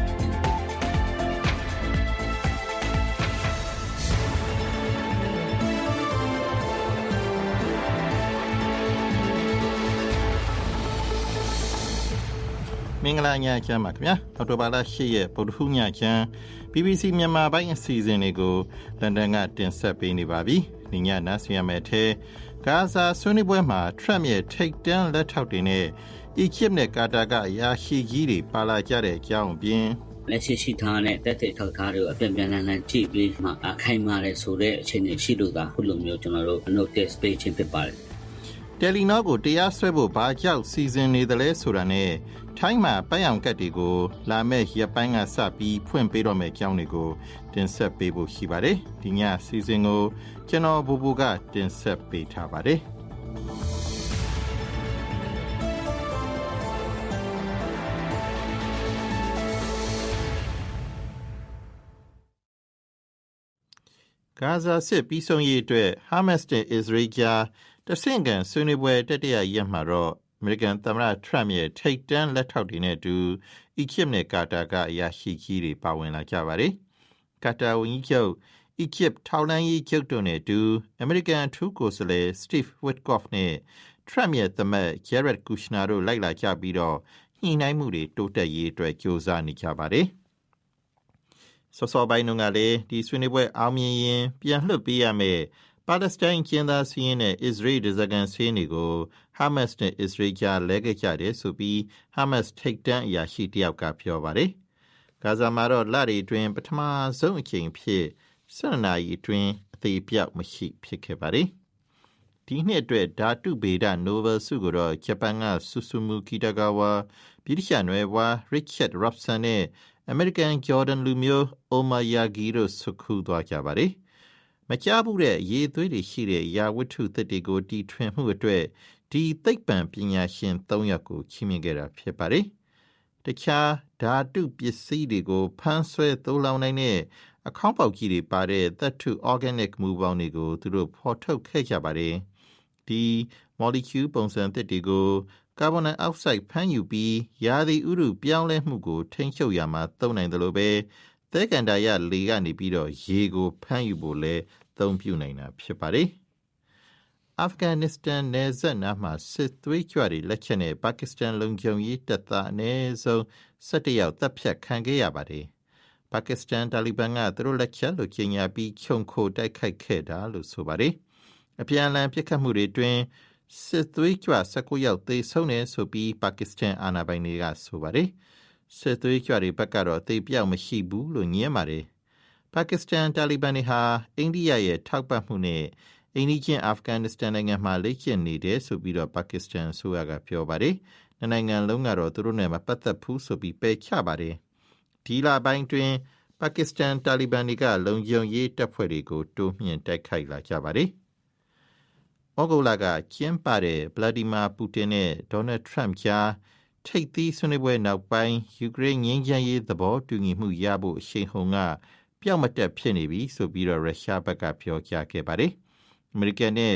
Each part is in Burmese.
။ မင်္ဂလာညချမ်းပါခင်ဗျာ။အော်တိုဘာလ10ရက်ဗုဒ္ဓဟူးညချမ်း BBC မြန်မာပိုင်းအစီအစဉ်လေးကိုလန်ဒန်ကတင်ဆက်ပေးနေပါပြီ။ဒီညနားဆင်ရမယ့်ထဲဂါဇာဆွေးနွေးပွဲမှာ Trump ရဲ့ထိတ်တန်းလက်ထောက်တွေနဲ့အီဂျစ်နဲ့ကာတာကအရာရှိကြီးတွေပါလာကြတဲ့အကြောင်းအပြင်လက်ရှိရှိထားတဲ့တက်တဲ့ထောက်ထားတွေကိုအပြန်ပြန်လန်လန်ကြည့်ပြီးမှအခိုင်မာတယ်ဆိုတဲ့အခြေအနေရှိလို့သာခုလိုမျိုးကျွန်တော်တို့ notice ပေးခြင်းဖြစ်ပါတယ် တယ်လီနောကိုတရားစွဲဖို့ဘာကြောက်စီစဉ်နေတယ်လဲဆိုတာနဲ့ထိုင်းမှာပတ်ရောင်ကတ်တွေကိုလာမဲ့ရက်ပိုင်းကစပြီးဖွင့်ပေးတော့မယ့်အကြောင်းတွေကိုတင်ဆက်ပေးဖို့ရှိပါတယ်။ဒီညစီစဉ်ကိုကျွန်တော်ဘူဘူကတင်ဆက်ပေးထားပါတယ်။ဂါဇာစစ်ပြီးဆုံးရေးအတွက်ဟာမတ်စ်နဲ့အစ္စရေးကြား တဆင့်ကန်ဆွေးနွေးပွဲတတိယရက်မှာတော့အမေရိကန်သမ္မတထရမ့်ရဲ့ထိတ်တန်းလက်ထောက်တွေနဲ့အတူအီဂျစ်နဲ့ကာတာကအရာရှိကြီးတွေပါဝင်လာကြပါတယ်။ကာတာဝန်ကြီးချုပ်အီဂျစ်ထောက်လန်းရေးချုပ်တို့နဲ့အတူအမေရိကန်ထူးကိုယ်စားလှယ်စတီဗ်ဝစ်ကော့ဖ်နဲ့ထရမ့်ရဲ့သမက်ဂျက်ရက်ကူရှနာတို့လိုက်လာကြပြီးတော့ညှိနှိုင်းမှုတွေတိုးတက်ရေးအတွက်ကြိုးစားနေကြပါတယ်။စောစောပိုင်းတုန်းကလည်းဒီဆွေးနွေးပွဲအောင်မြင်ရင်ပြန်လွှတ်ပေးရမယ် ပါလက်စတိုင်းကျင်းသားစီးရင်နဲ့အစ္စရေးဒဇဂန်စီးရင်တွေကိုဟာမတ်စ်နဲ့အစ္စရေးကြားလဲခဲ့ကြတယ်ဆိုပြီးဟာမတ်စ်ထိတ်တန်းအရာရှိတယောက်ကပြောပါတယ်။ဂါဇာမှာတော့လရီအတွင်းပထမဆုံးအချိန်ဖြစ်12နာရီအတွင်းအသေးပြောက်မရှိဖြစ်ခဲ့ပါတယ်။ဒီနှစ်အတွက်ဓာတုဗေဒနိုဘယ်ဆုကိုတော့ဂျပန်ကဆူဆူမူကီတဂါဝါဗြိတိရှနွယ်ဝါရစ်ချတ်ရော့ဆန်နဲ့အမေရိကန်ဂျော်ဒန်လူမျိုးအိုမာယာဂီတို့ဆုခူးသွားကြပါတယ်။ မကြားဘူးတဲ့ရေသွေးတွေရှိတဲ့ယာဝတ္ထုသစ်တွေကိုတီထွင်မှုအတွက်ဒီသိပ္ပံပညာရှင်၃ယောက်ကိုချီးမြှင့်ခဲ့တာဖြစ်ပါတယ်။တခြားဓာတုပစ္စည်းတွေကိုဖမ်းဆွဲသိုးလောင်နိုင်တဲ့အခေါင်းပေါက်ကြီးတွေပါတဲ့သတ္ထု organic မူပေါင်းတွေကိုသူတို့ဖော်ထုတ်ခဲ့ကြပါတယ်။ဒီ molecule ပုံစံသစ်တွေကိုကာဗွန်ဒိုင်အောက်ဆိုက်ဖမ်းယူပြီးရာသီဥတုပြောင်းလဲမှုကိုထိန်းချုပ်ရမှာသုံးနိုင်တယ်လို့ပဲသဲကန်တာရလေကနေပြီးတော့ရေကိုဖမ်းယူဖို့လဲ သုံးပြုနိုင်တာဖြစ်ပါတယ်။အာဖဂန်နစ္စတန်နယ်စပ်နားမှာစစ်သွေးကြွတွေလက်ချက်နဲ့ပါကစ္စတန်လုံခြုံရေးတပ်သားအနည်းဆုံး17ယောက်တပ်ဖြတ်ခံခဲ့ရပါတယ်။ပါကစ္စတန်တာလီဘန်ကသူတို့လက်ချက်လို့ကြေညာပြီးခြုံခိုတိုက်ခိုက်ခဲ့တာလို့ဆိုပါတယ်။အပြန်အလှန်ပစ်ခတ်မှုတွေအတွင်းစစ်သွေးကြွ19ယောက်သေဆုံးတယ်ဆိုပြီးပါကစ္စတန်အာဏာပိုင်တွေကဆိုပါတယ်။စစ်သွေးကြွတွေဘက်ကတော့သေပြောက်မရှိဘူးလို့ညင်းပါတယ်။ ပါကစ္စတန်တာလီဘန်တွေဟာအိန္ဒိယရဲ့ထောက်ပံ့မှုနဲ့အိန္ဒိချင်းအာဖဂန်နစ္စတန်နိုင်ငံမှာလေ့ကျင့်နေတယ်ဆိုပြီးတော့ပါကစ္စတန်အစိုးရကပြောပါတယ်။နှစ်နိုင်ငံလုံးကတော့သူတို့နဲ့မပတ်သက်ဘူးဆိုပြီးပယ်ချပါတယ်။ဒီလပိုင်းတွင်ပါကစ္စတန်တာလီဘန်တွေကလုံခြုံရေးတပ်ဖွဲ့တွေကိုတိုးမြှင့်တိုက်ခိုက်လာကြပါတယ်။ဩဂုတ်လကကျင်းပတဲ့ဗလာဒီမာပူတင်နဲ့ဒေါ်နယ်ထရမ့်ကြားထိပ်သီးဆွေးနွေးပွဲနောက်ပိုင်းယူကရိန်းငြိမ်းချမ်းရေးသဘောတူညီမှုရဖို့အရှိန်ဟုန်က ပျောက်မတက်ဖြစ်နေပြီဆိုပြီးတော့ရုရှားဘက်ကပြောကြားခဲ့ပါတယ်။အမေရိကန်နဲ့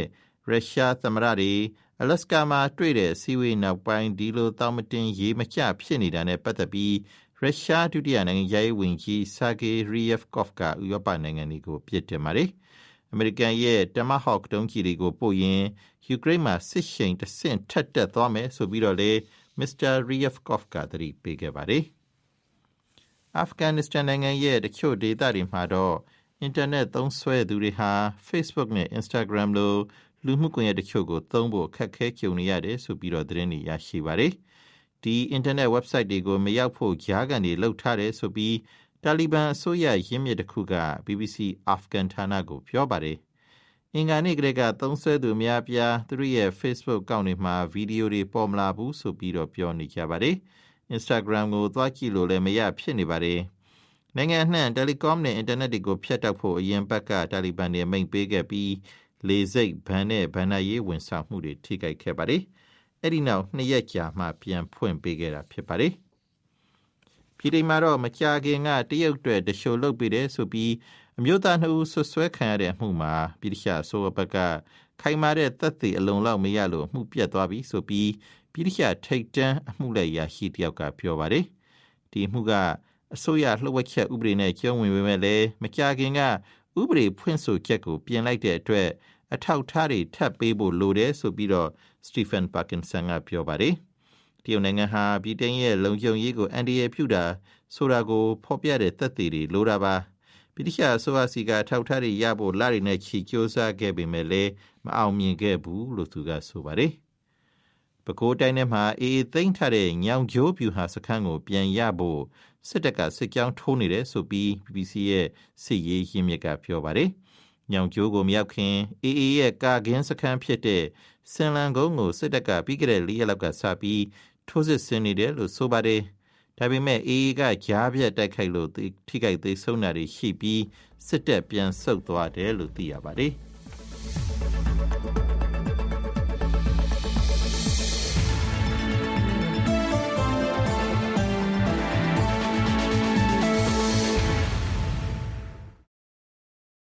ရုရှားသမ္မတတွေအလက်စကာမှာတွေ့တဲ့စီဝေးနောက်ပိုင်းဒီလိုတောင်းမတင်ရေးမကျဖြစ်နေတာနဲ့ပတ်သက်ပြီးရုရှားဒုတိယနိုင်ငံရေးဝန်ကြီးဆာဂေရီယက်ကော့ဖ်ကဥရောပနိုင်ငံတွေကိုပြစ်တင်ပါတယ်။အမေရိကန်ရဲ့တမဟော့ကတုံးကြီးတွေကိုပို့ရင်ယူကရိန်းမှာစစ်ရှိန်တဆင့်ထက်တက်သွားမယ်ဆိုပြီးတော့လေမစ္စတာရီယက်ကော့ဖ်ကသတိပေးခဲ့ပါတယ်။ အာဖဂန်နစ္စတန်နိုင်ငံရဲ့တချို့ဒေသတွေမှာတော့အင်တာနက်သုံးစွဲသူတွေဟာ Facebook နဲ့ Instagram လိုလူမှုကွန်ရက်တချို့ကိုသုံးဖို့ခက်ခဲကြုံနေရတယ်ဆိုပြီးတော့သတင်းတွေရရှိပါတယ်။ဒီအင်တာနက် website တွေကိုမရောက်ဖို့ကြားကန်တွေလှုပ်ထားတယ်ဆိုပြီးတာလီဘန်အစိုးရရင်းမြစ်တစ်ခုက BBC အာဖဂန်ဌာနကိုပြောပါတယ်။အင်္ဂါနေ့ကလေးကသုံးဆွဲသူများပြားသူတို့ရဲ့ Facebook ကောင့်တွေမှာဗီဒီယိုတွေပေါ်မလာဘူးဆိုပြီးတော့ပြောနေကြပါတယ်။ Instagram ကိုသွားကြည့်လို့လည်းမရဖြစ်နေပါတယ်။နိုင်ငံနှံ့တယ်လီကောနဲ့အင်တာနက်တွေကိုဖျက်တောက်ဖို့အရင်ဘက်ကတာလီဘန်တွေမိန့်ပေးခဲ့ပြီးလေစိတ်ဗန်နဲ့ဗန်နာရေးဝန်ဆောင်မှုတွေထိခိုက်ခဲ့ပါတယ်။အဲ့ဒီနောက်နှစ်ရက်ကြာမှပြန်ဖွင့်ပေးခဲ့တာဖြစ်ပါတယ်။ပြည်တိုင်မှာတော့မကြာခင်ကတရုတ်တွေတရှို့လုတ်ပေးတယ်ဆိုပြီးအမျိုးသားနှစ်ဦးဆွဆွဲခံရတဲ့အမှုမှာပြည်ထအစိုးရဘက်ကခိုင်မာတဲ့သက်သေအလုံးလောက်မရလို့အမှုပြတ်သွားပြီဆိုပြီး ပြည်ထထိတ်တန်းအမှုလိုက်ရရှိတယောက်ကပြောပါတယ်ဒီအမှုကအစိုးရလှုပ်ဝက်ချက်ဥပဒေနဲ့ကျုံဝင်ပေမဲ့လည်းမကြခင်ကဥပဒေဖွင့်ဆိုချက်ကိုပြင်လိုက်တဲ့အတွက်အထောက်ထားတွေထပ်ပေးဖို့လိုတယ်ဆိုပြီးတော့စတီဖန်ပါကင်ဆန်ကပြောပါတယ်တရုတ်နိုင်ငံဟာပြည်တိုင်ရဲ့လုံခြုံရေးကိုအန်ဒီရဲ့ဖြူတာဆိုတာကိုဖော်ပြတဲ့သက်သေတွေလိုတာပါပြည်ထအစိုးရစီကထောက်ထားတွေရဖို့လာရီနဲ့ချီကြိုးစားခဲ့ပေမဲ့လည်းမအောင်မြင်ခဲ့ဘူးလို့သူကဆိုပါတယ် ပဲခူးတိုင်းထဲမှာအေးသိမ့်ထားတဲ့ညောင်ကျိုးပြူဟာစခန်းကိုပြန်ရဖို့စစ်တပ်ကစစ်ကြောင်းထိုးနေတယ်ဆိုပြီး BBC ရဲ့စစ်ရေးရင်းမြစ်ကပြောပါတယ်။ညောင်ကျိုးကိုမရောက်ခင်အေးအေးရဲ့ကာကင်းစခန်းဖြစ်တဲ့စင်လန်ကုန်းကိုစစ်တပ်ကပြီးကြတဲ့၄ရက်လောက်ကစပြီးထိုးစစ်ဆင်နေတယ်လို့ဆိုပါတယ်။ဒါပေမဲ့အေးအေးကကြားပြတ်တိုက်ခိုက်လို့ထိခိုက်သေးဆုံးတာတွေရှိပြီးစစ်တပ်ပြန်ဆုတ်သွားတယ်လို့သိရပါတယ်။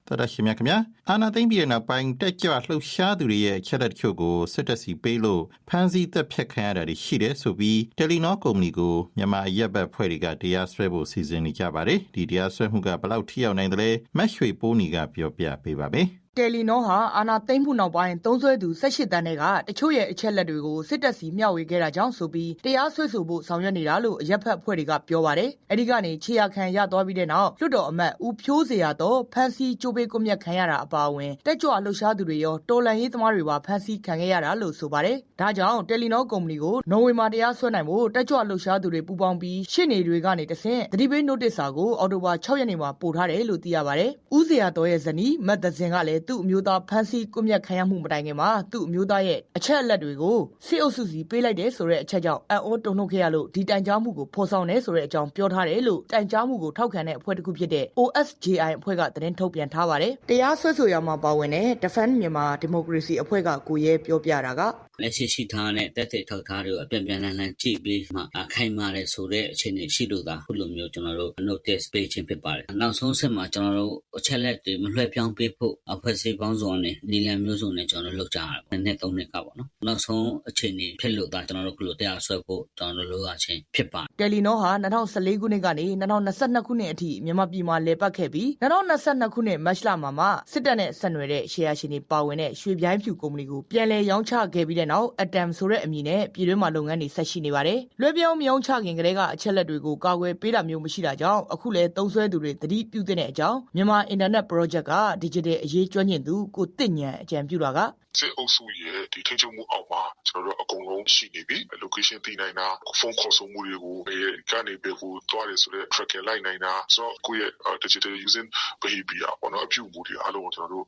တော်ရရှိမြခင်ဗျာအာနာသိမ့်ပြည်နောက်ပိုင်းတက်ကြွလှုပ်ရှားသူတွေရဲ့ချက်လက်တချို့ကိုစစ်တပ်စီပေးလို့ဖမ်းဆီးတပ်ဖြတ်ခံရတာတွေရှိတယ်ဆိုပြီးတယ်လီနောကုမ္ပဏီကိုမြန်မာရက်ဘတ်ဖွဲ့တွေကတရားစွဲဖို့စီစဉ်နေကြပါတယ်ဒီတရားစွဲမှုကဘယ်လောက်ထိရောက်နိုင်တယ်လဲမက်ရွှေပိုးနီကပြောပြပေးပါမယ် တယ်လီနောဟာ အာနာသိမ့်မှုနောက်ပိုင်း သုံးဆွဲသူ18တန်းတွေကတချို့ရဲ့ အချက်လက်တွေကို စစ်တပ်စီမျှဝေခဲ့တာကြောင့်ဆိုပြီး တရားစွဲဆိုဖို့ ဆောင်ရွက်နေတာလို့ အရက်ဖက်ဖွဲ့တွေက ပြောပါတယ်။အဲဒီကနေ ခြေရခံရသွားပြီးတဲ့နောက် လွတ်တော်အမတ် ဦးဖြိုးစရာတော့ဖမ်းဆီး ကြိုးပေးကွမြက်ခံရတာ အပါအဝင် တက်ကြွလှုပ်ရှားသူတွေရော တော်လန်ရေးသမားတွေပါ ဖမ်းဆီးခံခဲ့ရတာလို့ ဆိုပါတယ်။ဒါကြောင့် တယ်လီနောကုမ္ပဏီကိုနော်ဝေမှာတရားစွဲနိုင်ဖို့ တက်ကြွလှုပ်ရှားသူတွေ ပူးပေါင်းပြီး ရှစ်နေတွေကနေတဆင့် သတိပေး notice စာကို အော်တိုဘာ6ရက်နေ့မှာ ပို့ထားတယ်လို့ သိရပါတယ်။ဦးစရာတော်ရဲ့ဇနီးမတ်သဇင်ကလည်းသူ့အမျိုးသားဖမ်းမ်းဆီးကွပ်မျက်ခံရမှုမတိုင်ခင်မှာသူ့အမျိုးသားရဲ့အချက်အလက်တွေကိုစစ်အုပ်စုစီပေးလိုက်တယ်ဆိုတဲ့အချက်ကြောင့်အံ့ဩတုန်လှုပ်ခဲ့ရလို့ဒီတိုင်ကြားမှုကိုဖော်ဆောင်တယ်ဆိုတဲ့အကြောင်းပြောထားတယ်လို့တိုင်ကြားမှုကိုထောက်ခံတဲ့အဖွဲ့တစ်ခုဖြစ်တဲ့ OSJI အဖွဲ့ကသတင်းထုတ်ပြန်ထားပါတယ်။တရားစွဲဆိုရမှာပါဝင်တဲ့ Defend Myanmar Democracy အဖွဲ့ကကိုရဲပြောပြတာကလက်ရှိရှိထားတဲ့တက်တဲ့ထောက်ထားတွေကိုအပြန်ပြန်လည်လည်ကြည့်ပြီးမှခိုင်မာတယ်ဆိုတဲ့အခြေအနေရှိလို့သာခုလိုမျိုးကျွန်တော်တို့ notice ပေးခြင်းဖြစ်ပါတယ်။နောက်ဆုံးဆက်မှာကျွန်တော်တို့အချက်လက်တွေမလွှဲပြောင်းပေးဖို့အဖွဲ့အစည်းပေါင်းစုံနဲ့နီလန်မျိုးစုံနဲ့ကျွန်တော်တို့လုပ်ကြရတာပေါ့။နှစ်သုံးနှစ်ကပေါ့နော်။နောက်ဆုံးအခြေအနေဖြစ်လို့သာကျွန်တော်တို့ခုလိုတရားစွဲဖို့ကျွန်တော်တို့လုပ်ရခြင်းဖြစ်ပါတယ်တယ်လီနောဟာ2014ခုနှစ်ကနေ2022ခုနှစ်အထိမြန်မာပြည်မှာလည်ပတ်ခဲ့ပြီး2022ခုနှစ်မတ်လမှာမှစစ်တပ်နဲ့ဆက်နွယ်တဲ့ရှယ်ယာရှင်တွေပါဝင်တဲ့ရွှေပြိုင်းဖြူကုမ္ပဏီကိုပြန်လည်ရောင်းချခဲ့ပြီးတဲ့နောက်အတမ်ဆိုတဲ့အမည်နဲ့ပြည်တွင်းမှာလုပ်ငန်းတွေဆက်ရှိနေပါတယ်။လွှဲပြောင်းမရောင်းချခင်ကတည်းကအချက်လက်တွေကိုကာကွယ်ပေးတာမျိုးမရှိတာကြောင့်အခုလည်းသုံးစွဲသူတွေသတိပြုတဲ့အကြောင်းမြန်မာအင်တာနက် project က digital အရေးကျွမ်းကျင်သူကိုတစ်ညံအကြံပြုတာကစစ်အုပ်စုရဲ့ဒီထိချုပ်မှုအောက်မှာကျွန်တော်တို့အကုန်လုံးရှိနေပြီ location သိနိုင်တာဖုန်းခေါ်ဆိုမှုတွေကိုဘယ်ကနေဘယ်ကိုသွားတယ်ဆိုတော့ tracker လိုက်နိုင်တာဆိုတော့ကိုယ့်ရဲ့ digital using behavior ပေါ့နော်အပြုအမူတွေအားလုံးကိုကျွန်တော်တို့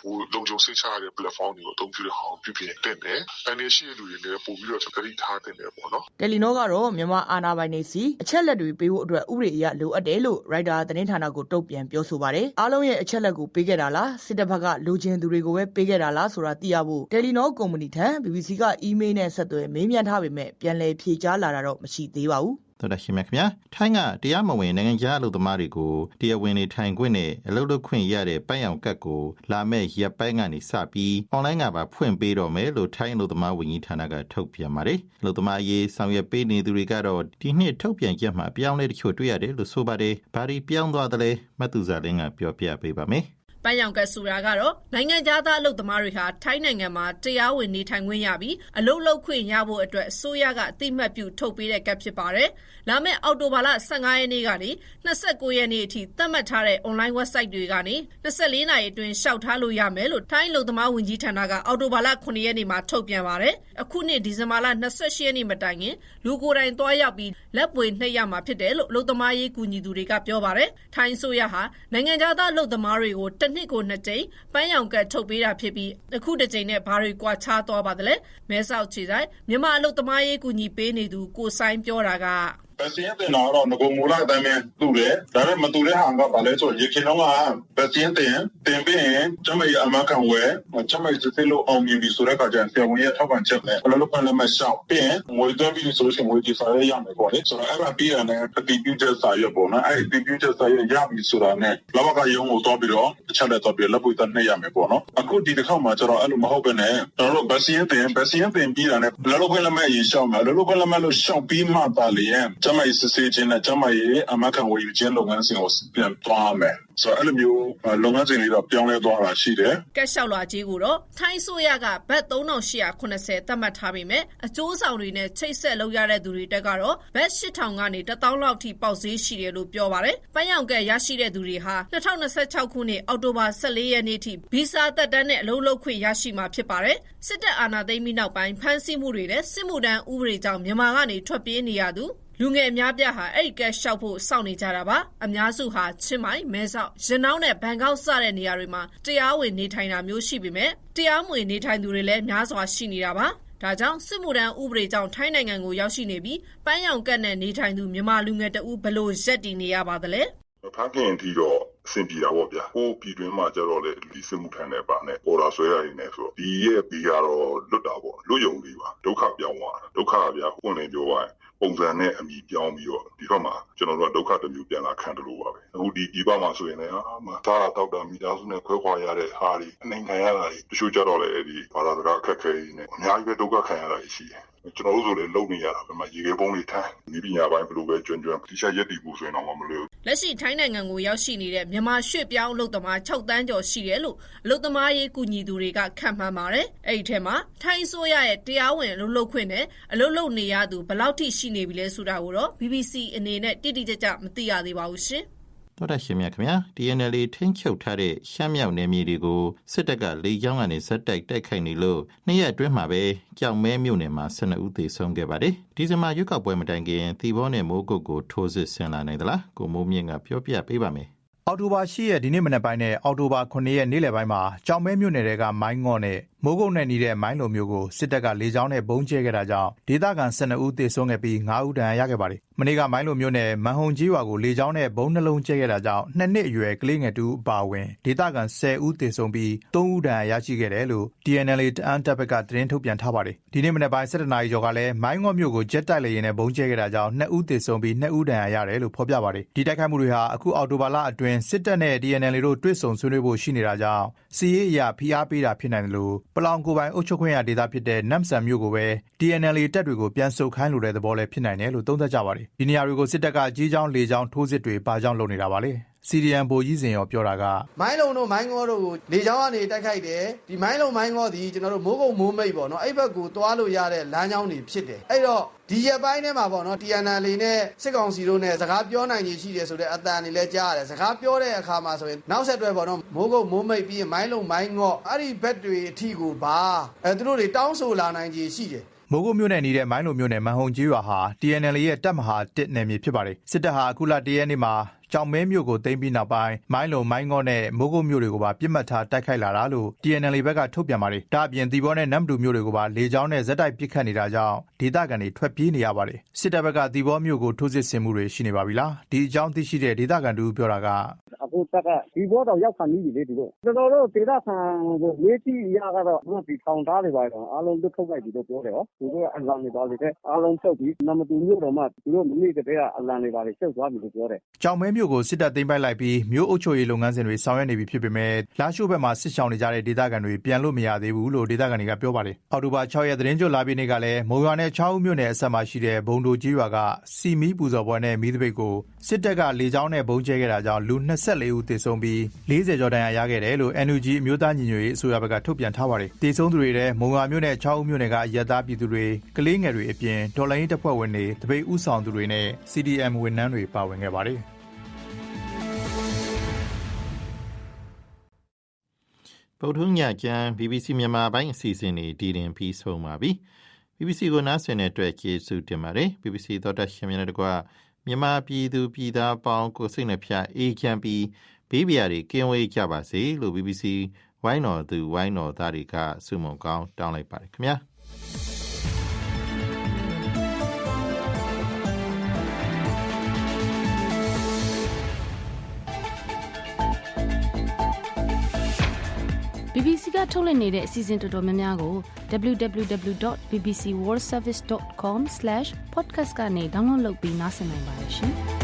ပိုလုံခြုံစိတ်ချရတဲ့ platform တွေကိုအသုံးပြုတဲ့ဟာကိုပြုပြင်တင်တယ်။အနေရှိတဲ့လူတွေလည်းပို့ပြီးတော့သတိထားတင်တယ်ပေါ့နော်တယ်လီနောကတော့မြန်မာအာဏာပိုင်တွေစီအချက်လက်တွေပေးဖို့အတွက်ဥပဒေအရလိုအပ်တယ်လို့ရိုက်တာသတင်းဌာနကိုတုံ့ပြန်ပြောဆိုပါတယ်။အားလုံးရဲ့အချက်လက်ကိုပေးခဲ့တာလားစစ်တပ်ဘက်ကလိုချင်သူတွေကိုပဲပေးခဲ့တာလားဆိုတာသိရဖို့တယ်လီနောကုမ္ပဏီထံ BBC ကအီးမေးလ်နဲ့ဆက်သွယ်မေးမြန်းထားပေမဲ့ပြန်လည်ဖြေကြားလာတာတော့မရှိသေးပါဘူး။တော်တော်ရှိမြခင်ဗျာထိုင်းကတရားမဝင်နိုင်ငံခြားအလုပ်သမားတွေကိုတရားဝင်နေထိုင်ခွင့်နဲ့အလုပ်လုပ်ခွင့်ရတဲ့ပန်းရောင်ကတ်ကိုလာမဲ့ရက်ပိုင်းကနေစပြီးအွန်လိုင်းကပါဖွင့်ပေးတော့မယ်လို့ထိုင်းအလုပ်သမားဝန်ကြီးဌာနကထုတ်ပြန်ပါတယ်အလုပ်သမားရေးဆောင်ရွက်ပေးနေသူတွေကတော့ဒီနှစ်ထုတ်ပြန်ချက်မှာပြောင်းလဲတချို့တွေ့ရတယ်လို့ဆိုပါတယ်ဘာဒီပြောင်းသွားတယ်လဲမတ်သူစာလင်းကပြောပြပေးပါမယ် ပန်းရောင်ကတ်ဆိုတာကတော့နိုင်ငံသားသားအလုပ်သမားတွေဟာထိုင်းနိုင်ငံမှာတရားဝင်နေထိုင်ခွင့်ရပြီးအလုပ်လုပ်ခွင့်ရဖို့အတွက်အစိုးရကအတိမတ်ပြုထုတ်ပေးတဲ့ကတ်ဖြစ်ပါတယ်။လာမယ့်အောက်တိုဘာလ15ရက်နေ့ကနေ29ရက်နေ့အထိသတ်မှတ်ထားတဲ့ online website တွေကနေ24နာရီအတွင်းရှောက်ထားလို့ရမယ်လို့ထိုင်းအလုပ်သမားဝန်ကြီးဌာနကအောက်တိုဘာလ9ရက်နေ့မှာထုတ်ပြန်ပါတယ်။အခုနှစ်ဒီဇင်ဘာလ28ရက်နေ့မတိုင်ခင်လူကိုယ်တိုင်သွားရောက်ပြီးလက်ပွေနှိပ်ရမှာဖြစ်တယ်လို့အလုပ်သမားရေးကူညီသူတွေကပြောပါတယ်။ထိုင်းဆိုရဟာနိုင်ငံသားအလုပ်သမားတွေကိုတနှစ်ကိုနှစ်ကြိမ်ပန်းရောင်ကတ်ထုတ်ပေးတာဖြစ်ပြီးအခုတစ်ကြိမ်နဲ့ဘာတွေကွာခြားသွားပါသလဲမဲဆောက်ခြေဆိုင်မြန်မာအလုပ်သမားရေးကူညီပေးနေသူကိုဆိုင်ပြောတာက ဗက်ဆီင်းတင်တာတော့ငကုံမူလာအတိုင်းပဲတူတယ်ဒါပေမဲ့မတူတဲ့ဟာကဘာလဲဆိုရေခင်တော့ကဗက်ဆီင်းတင်တင်ပြီးရင်ကျမကြီးအမကန်ဝဲကျမကြီးစစ်လို့အောင်မြင်ပြီဆိုတဲ့အခါကျရင်ဆရာဝန်ရဲ့ထောက်ပံ့ချက်နဲ့ဘယ်လိုလုပ်လဲမရှောက်ပြီးရင်ငွေသွင်းပြီးဆိုလို့ရှိရင်ငွေဒီစာရရမယ်ပေါ့လေဆိုတော့အဲ့ဒါပြီးရတယ်အတီးပြချက်စာရပေါ့နော်အဲ့ဒီပြချက်စာရရပြီဆိုတာနဲ့လောကရုံကိုတော့ပြီးတော့အချက်လက်တော့ပြီးလက်ပွေသက်နှိပ်ရမယ်ပေါ့နော်အခုဒီတစ်ခေါက်မှာကျတော့အဲ့လိုမဟုတ်ဘဲနဲ့ကျွန်တော်တို့ဗက်ဆီင်းတင်ဗက်ဆီင်းတင်ပြီးတာနဲ့လောလောခွင့်လက်မဲ့ရင်ရှောက်မယ်လောလောခွင့်လက်မဲ့လို့ရှောက်ပြီးမှပါလေရင်ကျမကြီးစစ်ဆေးခြင်းနဲ့ကျမကြီးအမခံဝေယူခြင်းလုပ်ငန်းစဉ်ကိုပြန်သွားမယ်ဆိုတော့အဲ့လိုမျိုးလုပ်ငန်းစဉ်တွေတော့ပြောင်းလဲသွားတာရှိတယ်ကက်လျှောက်လွှာကြီးကိုတော့ထိုင်းဆိုရကဘတ်3880သတ်မှတ်ထားပေမဲ့အကျိုးဆောင်တွေနဲ့ချိတ်ဆက်လုပ်ရတဲ့သူတွေတက်ကတော့ဘတ်8000ကနေ1000လောက်ထိပေါက်ဈေးရှိတယ်လို့ပြောပါတယ်။ပန်းရောင်ကက်ရရှိတဲ့သူတွေဟာ2026ခုနှစ်အောက်တိုဘာ14ရက်နေ့ထိဗီဇာသက်တမ်းနဲ့အလုပ်လုပ်ခွင့်ရရှိမှာဖြစ်ပါတယ်။စစ်တပ်အာဏာသိမ်းပြီးနောက်ပိုင်းဖမ်းဆီးမှုတွေနဲ့စစ်မှုထမ်းဥပဒေကြောင့်မြန်မာကနေထွက်ပြေးနေရသူ လူငယ်အများပြားဟာအဲ့ဒီကက်ရှောက်ဖို့စောင့်နေကြတာပါအများစုဟာချင်းမိုင်မဲဆောက်ရနောင်းနဲ့ဘန်ကောက်စတဲ့နေရာတွေမှာတရားဝင်နေထိုင်တာမျိုးရှိပေမဲ့တရားမဝင်နေထိုင်သူတွေလည်းများစွာရှိနေတာပါဒါကြောင့်စစ်မှုထမ်းဥပဒေကြောင့်ထိုင်းနိုင်ငံကိုရောက်ရှိနေပြီးပန်းရောင်ကတ်နဲ့နေထိုင်သူမြန်မာလူငယ်တအူးဘလို့ရက်တည်နေရပါသလဲဖမ်းခင်အထိတော့အဆင်ပြေတာပေါ့ဗျာကိုပြည်တွင်းမှာကျတော့လေလီစစ်မှုထမ်းတဲ့ပါနဲ့ပေါ်တာဆွဲရနေဆိုဒီရဲ့ဘီကတော့လွတ်တာပေါ့လွတ်ယုံလေးပါဒုက္ခပြောင်းသွားတာဒုက္ခကဗျာကိုယ်နေပြောရရင် ပုံစံနဲ့အမိပြောင်းပြီးတော့ဒီဘက်မှာကျွန်တော်တို့ကဒုက္ခတစ်မျိုးပြန်လာခံတယ်လို့ပါပဲအခုဒီဒီဘက်မှာဆိုရင်လည်းအာမသာတောက်တာမိသားစုနဲ့ခွဲခွာရတဲ့ဟာတွေအနေခံရတာတွေတချို့ကြတော့လေအဲ့ဒီဘာသာစကားအခက်ခဲကြီးနဲ့အများကြီးပဲဒုက္ခခံရတာရှိတယ် ကျွန်တော်တို့ဆိုလည်းလုံနေရတာပဲမှာရေခဲပုံးတွေထမ်းမိပညာပိုင်းဘယ်လိုပဲကျွမ်းကျွမ်းတိကျရက်တည်မှုဆိုရင်တော့မလို့လက်ရှိထိုင်းနိုင်ငံကိုရောက်ရှိနေတဲ့မြန်မာရွှေ့ပြောင်းအလုပ်သမား6တန်းကျော်ရှိတယ်လို့အလုပ်သမားရေးကူညီသူတွေကခန့်မှန်းပါတယ်။အဲ့ဒီထဲမှာထိုင်းဆိုရရဲ့တရားဝင်အလုပ်လုပ်ခွင့်နဲ့အလုပ်လုပ်နေရသူဘယ်လောက်ထိရှိနေပြီလဲဆိုတာကိုတော့ BBC အနေနဲ့တိတိကျကျမသိရသေးပါဘူးရှင်။ တော်တာရှင်မြတ်ခင်ဗျာ TNL ထိန်းချုပ်ထားတဲ့ရှမ်းမြောက်နယ်မြေတွေကိုစစ်တပ်ကလေကြောင်းကနေဇက်တိုက်တိုက်ခိုက်နေလို့နှစ်ရက်အတွင်းမှာပဲကြောင်မဲမြို့နယ်မှာ12ဦးသေဆုံးခဲ့ပါတယ်ဒီဇင်ဘာရွေးကောက်ပွဲမတိုင်ခင်သီဘောနဲ့မိုးကုတ်ကိုထိုးစစ်ဆင်လာနိုင်သလားကိုမိုးမြင့်ကပြောပြပေးပါမယ်အော်တိုဘာ10ရက်ဒီနေ့မနက်ပိုင်းနဲ့အော်တိုဘာ9ရက်နေ့လယ်ပိုင်းမှာကြောင်မဲမြို့နယ်တွေကမိုင်းငေါ့နဲ့ မိုးကုတ်နဲ့နေတဲ့မိုင်းလိုမျိုးကိုစစ်တပ်ကလေကြောင်းနဲ့ဘုံကျဲခဲ့တာကြောင့်ဒေသခံ12ဦးသေဆုံးခဲ့ပြီး9ဦးဒဏ်ရာရခဲ့ပါတယ်။မနေ့ကမိုင်းလိုမျိုးနဲ့မန်ဟုံကြီးရွာကိုလေကြောင်းနဲ့ဘုံနှလုံးကျဲခဲ့တာကြောင့်နှစ်နှစ်အရွယ်ကလေးငယ်တူအပါအဝင်ဒေသခံ10ဦးသေဆုံးပြီး3ဦးဒဏ်ရာရရှိခဲ့တယ်လို့ TNL တအန်တပ်ဘက်ကသတင်းထုတ်ပြန်ထားပါတယ်။ဒီနေ့မနက်ပိုင်း7နာရီကျော်ကလည်းမိုင်းငေါ့မြို့ကိုဂျက်တိုက်လေယာဉ်နဲ့ဘုံကျဲခဲ့တာကြောင့်2ဦးသေဆုံးပြီး2ဦးဒဏ်ရာရတယ်လို့ဖော်ပြပါတယ်။ဒီတိုက်ခိုက်မှုတွေဟာအခုအော်တိုဘာလအတွင်းစစ်တပ်နဲ့ TNL တို့တွေ့ဆုံဆွေးနွေးဖို့ရှိနေတာကြောင့်စီးရေးအရာဖိအားပေးတာဖြစ်နိုင်တယ်လို့ပလောင်ကိုပိုင်အုပ်ချုပ်ခွင့်ရဒေသဖြစ်တဲ့နမ်ဆန်မြို့ကိုပဲ TNL တပ်တွေကိုပြန်ဆုတ်ခိုင်းလိုတဲ့သဘောလည်းဖြစ်နိုင်တယ်လို့သုံးသပ်ကြပါတယ်။ဒီနေရာတွေကိုစစ်တပ်ကကြီးချောင်းလေချောင်းထိုးစစ်တွေပါကြောင်းလုပ်နေတာပါလေ။ CDN ဘိုလ်ကြီးစင်ရောပြောတာကမိုင်းလုံတို့မိုင်းငေါတို့ကိုလေချောင်းကနေတိုက်ခိုက်တယ်ဒီမိုင်းလုံမိုင်းငေါဒီကျွန်တော်တို့မိုးကုတ်မိုးမိတ်ပေါ့နော်အဲ့ဘက်ကိုသွားလို့ရတဲ့လမ်းကြောင်းတွေဖြစ်တယ်အဲ့တော့ဒီရက်ပိုင်းထဲမှာပေါ့နော် TNL နဲ့စစ်ကောင်စီတို့နဲ့စကားပြောနိုင်ကြီးရှိတယ်ဆိုတဲ့အတန်တွေလည်းကြားရတယ်စကားပြောတဲ့အခါမှာဆိုရင်နောက်ဆက်တွဲပေါ့နော်မိုးကုတ်မိုးမိတ်ပြီးရင်မိုင်းလုံမိုင်းငေါအဲ့ဒီဘက်တွေအထိကိုပါအဲသူတို့တွေတောင်းဆိုလာနိုင်ကြီးရှိတယ်မိုးကုတ်မြို့နယ်နေတဲ့မိုင်းလိုမြို့နယ်မန်ဟုံကြီးရွာဟာ TNL ရဲ့တပ်မဟာ1နယ်မြေဖြစ်ပါတယ်စစ်တပ်ဟာအခုလတရက်နေ့မှာ ကြောင်မဲမြို့ကိုသိမ်းပြီးနောက်ပိုင်းမိုင်းလုံမိုင်းငေါနဲ့မိုးကုတ်မြို့တွေကိုပါပြစ်မှတ်ထားတိုက်ခိုက်လာတာလို့ TNL ဘက်ကထုတ်ပြန်ပါတယ်ဒါအပြင်ဒီဘောနဲ့နမ်ဒူမြို့တွေကိုပါလေကြောင်းနဲ့ဇက်တိုက်ပစ်ခတ်နေတာကြောင့်ဒေသခံတွေထွက်ပြေးနေရပါတယ်စစ်တပ်ဘက်ကဒီဘောမြို့ကိုထိုးစစ်ဆင်မှုတွေရှိနေပါပြီလားဒီအကြောင်းသိရှိတဲ့ဒေသခံတူပြောတာက အခုတက်ကဒီဘောတော့ရောက်ခံနေပြီလေဒီလိုကျွန်တော်တို့ ဒေသခံကိုရေးကြည့်ရကတော့ သူတို့ဒီထောင်သားတွေပါတော့အားလုံးလွတ်ထုတ်လိုက်ပြီလို့ ပြောတယ်ဟောသူတို့ကအလံတွေပါလေတဲ့အားလုံးချုပ်ပြီးနမတူမြို့တော်မှာသူတို့ မနေ့ကတည်းက အလံတွေပါလေချုပ်သွားပြီလို့ ပြောတယ်ကြောင်မဲမြို့ကို စစ်တပ်သိမ်းပိုက်လိုက်ပြီး မြို့အုပ်ချုပ်ရေးလုပ်ငန်းစဉ်တွေ ဆောင်ရွက်နေပြီဖြစ်ပေမဲ့လာရှိုးဘက်မှာ စစ်ဆောင်နေကြတဲ့ ဒေသခံတွေ ပြန်လို့မရသေးဘူးလို့ ဒေသခံတွေက ပြောပါတယ်။အောက်တိုဘာ6ရက်သတင်းကြိုလာပြီးနေ့ကလည်း မုံရွာနဲ့6ဦးမြို့နယ်အဆက်မှာရှိတဲ့ ဘုံတို့ကြီးရွာကစီမီပူဇော်ပွဲနဲ့ မီးသပိတ်ကို စစ်တပ်က လေကြောင်းနဲ့ဘုံကျဲခဲ့တာကြောင့် လူ24ဦးသေဆုံးပြီး40ကျော်ဒဏ်ရာရခဲ့တယ်လို့ NUG အမျိုးသားညီညွတ်ရေးအစိုးရဘက်ကထုတ်ပြန်ထားပါတယ်။သေဆုံးသူတွေထဲမုံရွာမြို့နဲ့6ဦးမြို့နယ်ကရက်သားပြည်သူတွေကလေးငယ်တွေအပြင်ဒေါ်လာရင်းတပ်ဖွဲ့ဝင်တွေတပိတ်ဥဆောင်သူတွေနဲ့ CDM ဝန်ထမ်းတွေပါဝင်ခဲ့ပါတယ်။ဗုဒ္ဓညကျမ်း BBC မြန်မာပိုင်းအစီအစဉ်တွေဒီတင်ပြီးဆုံးပါပြီ BBC ကိုနားဆင်တဲ့အတွက်ကျေးဇူးတင်ပါတယ် BBC သောတာရှင်များတကွ မြန်မာပြည်သူပြည်သားပေါင်းကိုစိတ်နှဖျားအေးချမ်းပြီးဘေးပြာတွေကင်းဝေးကြပါစေလို့ BBC ဝိုင်းတော်သူဝိုင်းတော်သားတွေကဆုမွန်ကောင်းတောင်းလိုက်ပါတယ်ခင်ဗျာ BBC ကထုတ်လွှင့်နေတဲ့အစီအစဉ်တော်တော်များများကို www.bbcworldservice.com/podcast ကနေ download လုပ်ပြီးနားဆင်နိုင်ပါတယ်ရှင်။